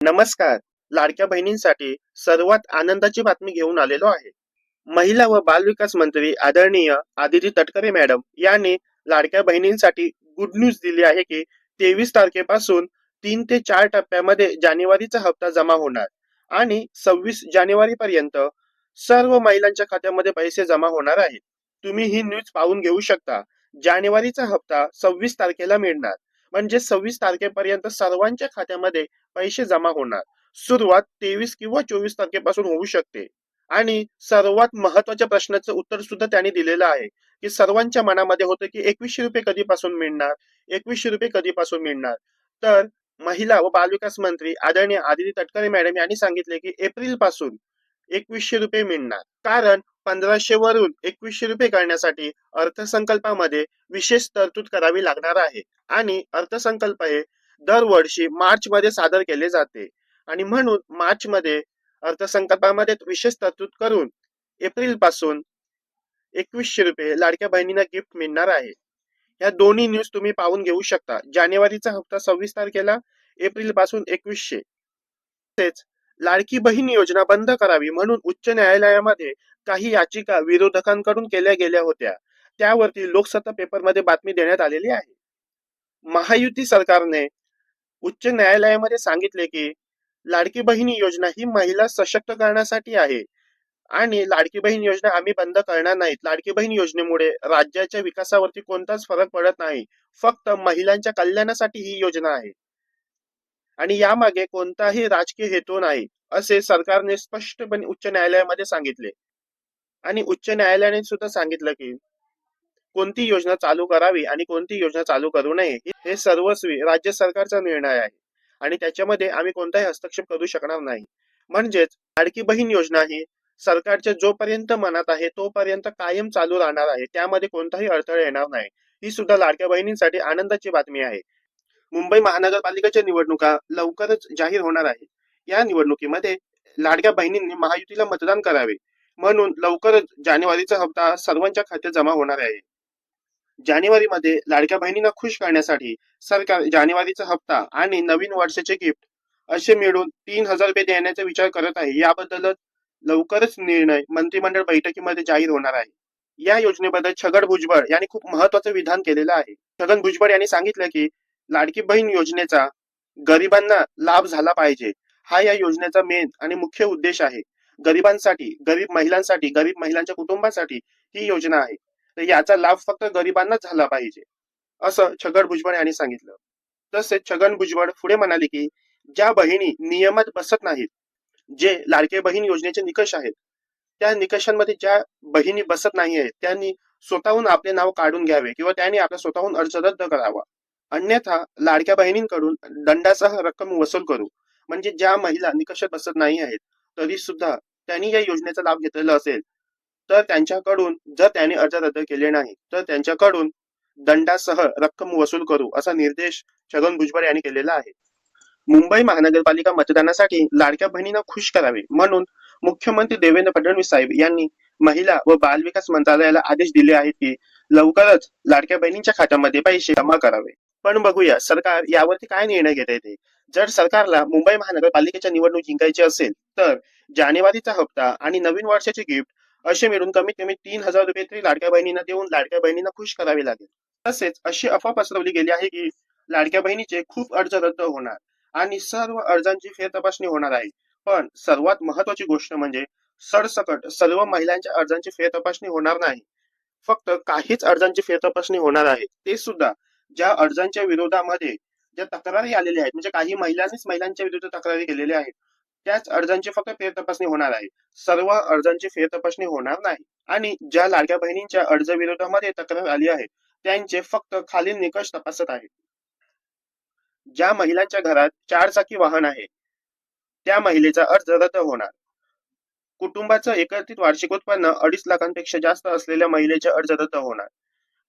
नमस्कार. लाडक्या बहिणींसाठी सर्वात आनंदाची बातमी घेऊन आलेलो आहे. महिला व बालविकास मंत्री आदरणीय आदिती तटकरे मॅडम यांनी लाडक्या बहिणींसाठी गुड न्यूज दिली आहे की तेवीस तारखेपासून तीन ते चार टप्प्यामध्ये जानेवारीचा हप्ता जमा होणार आणि सव्वीस जानेवारी पर्यंत सर्व महिलांच्या खात्यामध्ये पैसे जमा होणार आहे तुम्ही ही न्यूज पाहून घेऊ शकता. जानेवारीचा हप्ता सव्वीस तारखेला मिळणार. म्हणजे सव्वीस तारखेपर्यंत सर्वांच्या खात्यामध्ये पैसे जमा होणार. सुरुवात तेवीस किंवा चोवीस तारखेपासून होऊ शकते. आणि सर्वात महत्त्वाच्या प्रश्नाचं उत्तर सुद्धा त्यांनी दिलेलं आहे की सर्वांच्या मनामध्ये होतं की एकवीसशे रुपये कधीपासून मिळणार? एकवीसशे रुपये कधीपासून मिळणार? तर महिला व बालविकास मंत्री आदरणीय आदिती तटकरे मॅडम यांनी सांगितले की एप्रिलपासून एकवीसशे रुपये मिळणार. कारण पंधराशे वरून एकवीसशे रुपये करण्यासाठी अर्थसंकल्पामध्ये विशेष तरतूद करावी लागणार आहे. आणि अर्थसंकल्प हे दरवर्षी मार्च मध्ये सादर केले जाते. आणि म्हणून मार्च मध्ये अर्थसंकल्पामध्ये विशेष तरतूद करून एप्रिलपासून एकवीसशे रुपये लाडक्या बहिणींना गिफ्ट मिळणार आहे. या दोन्ही न्यूज तुम्ही पाहून घेऊ शकता. जानेवारीचा हप्ता सव्वीस तारखेला एप्रिलपासून एकवीसशे. तसेच लाडकी बहीण योजना बंद करावी म्हणून उच्च न्यायालयामध्ये काही याचिका विरोधकांकडून केल्या गेल्या होत्या. त्यावरती लोकसत्ता पेपरमध्ये बातमी देण्यात आलेली आहे. महायुती सरकारने उच्च न्यायालयामध्ये सांगितले की लाडकी बहिणी योजना ही महिला सशक्त करण्यासाठी आहे आणि लाडकी बहीण योजना आम्ही बंद करणार नाहीत. लाडकी बहीण योजनेमुळे राज्याच्या विकासावरती कोणताच फरक पडत नाही. फक्त महिलांच्या कल्याणासाठी ही योजना आहे. आणि यामागे कोणताही राजकीय हेतू नाही असे सरकारने स्पष्टपणे उच्च न्यायालयामध्ये सांगितले. आणि उच्च न्यायालयाने सुद्धा सांगितलं की कोणती योजना चालू करावी आणि कोणती योजना चालू करू नये हे सर्वस्वी राज्य सरकारचा निर्णय आहे. आणि त्याच्यामध्ये आम्ही कोणताही हस्तक्षेप करू शकणार नाही. म्हणजेच लाडकी बहीण योजना ही सरकारच्या जोपर्यंत मनात आहे तोपर्यंत कायम चालू राहणार आहे. त्यामध्ये कोणताही अडथळा येणार नाही. ही सुद्धा लाडक्या बहिणींसाठी आनंदाची बातमी आहे. मुंबई महानगरपालिकेच्या निवडणुका लवकरच जाहीर होणार आहे. या निवडणुकीमध्ये लाडक्या बहिणींनी महायुतीला मतदान करावे. म्हणून लवकरच जानेवारीचा हप्ता सर्वांच्या खात्यात जमा होणार आहे. जानेवारीमध्ये लाडक्या बहिणींना खुश करण्यासाठी सरकार जानेवारीचा हप्ता आणि नवीन वर्षाचे गिफ्ट असे मिळून तीन हजार रुपये देण्याचा विचार करत आहे. याबद्दल लवकरच निर्णय मंत्रिमंडळ बैठकीमध्ये जाहीर होणार आहे. या योजनेबद्दल छगन भुजबळ यांनी खूप महत्वाचं विधान केलेलं आहे. छगन भुजबळ यांनी सांगितलं की लाडकी बहीण योजनेचा गरिबांना लाभ झाला पाहिजे. हा या योजनेचा मेन आणि मुख्य उद्देश आहे. गरिबांसाठी गरीब महिलांसाठी गरीब महिलांच्या कुटुंबासाठी ही योजना आहे. तर याचा लाभ फक्त गरिबांनाच झाला पाहिजे. असं छगन भुजबळ यांनी सांगितलं. तसेच छगन भुजबळ पुढे म्हणाले की ज्या बहिणी नियमात बसत नाहीत जे लाडके बहीण योजनेचे निकष आहेत त्या निकषांमध्ये ज्या बहिणी बसत नाही आहेत त्यांनी स्वतःहून आपले नाव काढून घ्यावे किंवा त्यांनी आपला स्वतःहून अर्ज रद्द करावा. अन्यथा लाडक्या बहिणींकडून दंडासह रक्कम वसूल करू. म्हणजे ज्या महिला निकषात बसत नाही आहेत तरी सुद्धा त्यांनी या योजनेचा लाभ घेतलेला असेल. तर त्यांच्याकडून जर त्यांनी अर्ज रद्द केले नाही तर त्यांच्याकडून दंडासह रक्कम वसूल करू असा निर्देश छगन भुजबळ यांनी केलेला आहे. मुंबई महानगरपालिका मतदानासाठी लाडक्या बहिणींना खुश करावे म्हणून मुख्यमंत्री देवेंद्र फडणवीस साहेब यांनी महिला व बालविकास मंत्रालयाला आदेश दिले आहेत की लवकरच लाडक्या बहिणींच्या खात्यामध्ये पैसे जमा करावे. पण बघूया सरकार यावरती काय निर्णय घेत ते. जर सरकारला मुंबई महानगरपालिकेच्या निवडणूक जिंकायची असेल तर जानेवारीचा हप्ता आणि नवीन वर्षाचे गिफ्ट असे मिळून कमीत कमी तीन हजार रुपये तरी लाडक्या बहिणींना देऊन लाडक्या बहिणींना खुश करावे लागेल. तसेच अशी अफवा पसरवली गेली आहे की लाडक्या बहिणीचे खूप अर्ज रद्द होणार आणि सर्व अर्जांची फेरतपासणी होणार आहे. पण सर्वात महत्वाची गोष्ट म्हणजे सरसकट सर्व महिलांच्या अर्जांची फेरतपासणी होणार नाही. फक्त काहीच अर्जांची फेर तपासणी होणार आहे. ते सुद्धा ज्या अर्जांच्या विरोधामध्ये ज्या तक्रारी आलेल्या आहेत म्हणजे काही महिलांनीच महिलांच्या विरुद्ध तक्रारी केलेल्या आहेत त्याच अर्जांची फक्त फेरतपासणी होणार आहे. सर्व अर्जांची फेरतपासणी होणार नाही. आणि ज्या लाडक्या बहिणींच्या अर्ज विरोधामध्ये तक्रार आली आहे त्यांचे फक्त खालील निकष तपासत आहे ज्या महिलांच्या घरात चार चाकी वाहन आहे त्या महिलेचा अर्ज रद्द होणार. कुटुंबाचं एकत्रित वार्षिक उत्पन्न अडीच लाखांपेक्षा जास्त असलेल्या महिलेचे अर्ज रद्द होणार.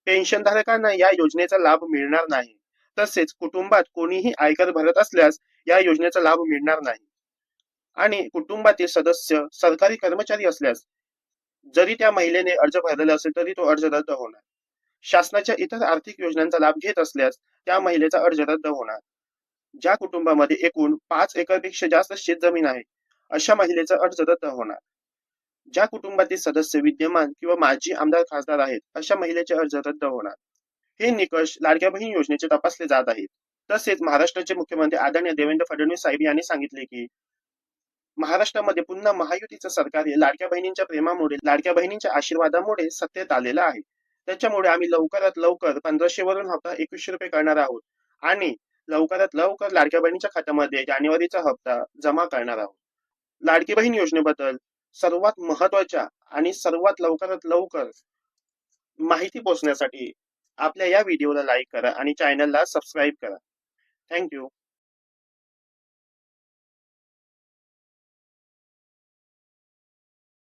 पेन्शनधारकांना या योजनेचा लाभ मिळणार नाही. तसेच कुटुंबात कोणीही आयकर भरत असल्यास या योजनेचा लाभ मिळणार नाही. आणि कुटुंबातील सदस्य सरकारी कर्मचारी असल्यास जरी त्या महिलेने अर्ज भरलेला असेल तरी तो अर्ज रद्द होणार. शासनाच्या इतर आर्थिक योजनांचा लाभ घेत असल्यास त्या महिलेचा अर्ज रद्द होणार. ज्या कुटुंबामध्ये एकूण पाच एकरपेक्षा जास्त शेतजमीन आहे अशा महिलेचा अर्ज रद्द होणार. ज्या कुटुंबातील सदस्य विद्यमान किंवा माजी आमदार खासदार आहेत अशा महिलेचे अर्ज रद्द होणार. हे निकष लाडक्या बहीण योजनेचे तपासले जात आहेत. तसेच महाराष्ट्राचे मुख्यमंत्री आदरणीय देवेंद्र फडणवीस साहेब यांनी सांगितले की महाराष्ट्रामध्ये पुन्हा महायुतीचं सरकार हे लाडक्या बहिणींच्या प्रेमामुळे लाडक्या बहिणींच्या आशीर्वादामुळे सत्तेत आलेलं आहे. त्याच्यामुळे आम्ही लवकरात लवकर पंधराशे वरून हप्ता एकवीसशे रुपये करणार आहोत आणि लवकरात लवकर लाडक्या बहिणीच्या खात्यामध्ये जानेवारीचा हप्ता जमा करणार आहोत. लाडकी बहीण योजनेबद्दल सर्वात महत्त्वाच्या आणि सर्वात लवकरात लवकर माहिती पोहोचण्यासाठी आपल्या या व्हिडिओला लाईक करा आणि चॅनलला सबस्क्राईब करा. थँक्यू